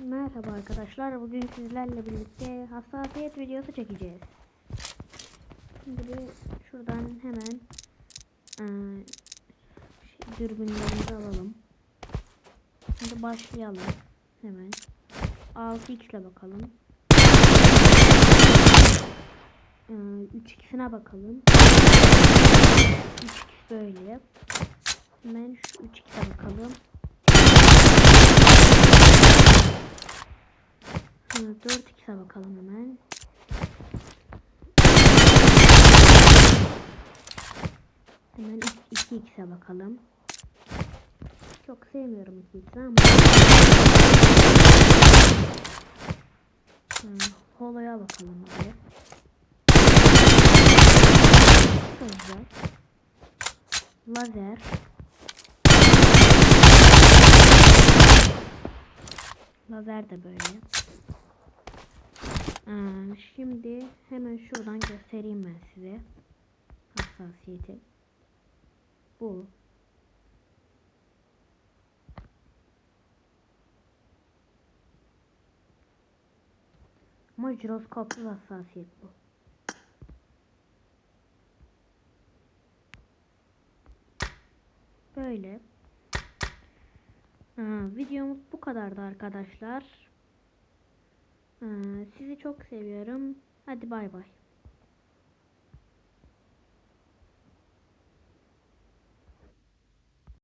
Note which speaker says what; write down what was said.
Speaker 1: Merhaba arkadaşlar. Bugün sizlerle birlikte hassasiyet videosu çekeceğiz. Şimdi bir şuradan hemen eee, şey, dürbünlerimizi alalım. Şimdi başlayalım. Hemen. 6x ile bakalım. Eee 3x'ine bakalım. 3x böyle. Hemen şu 3x'e bakalım. Hı, 4x'e bakalım hemen. Hemen 2x'e bakalım. Çok sevmiyorum 2x'i ama. Hı, holo'ya bakalım hadi. Çok güzel. Lazer. Lazer de böyle. Şimdi hemen şuradan göstereyim ben size hassasiyeti. Bu. Ama jiroskopsuz hassasiyet bu. Böyle. Ee, videomuz bu kadardı arkadaşlar. Sizi çok seviyorum. Hadi bay bay.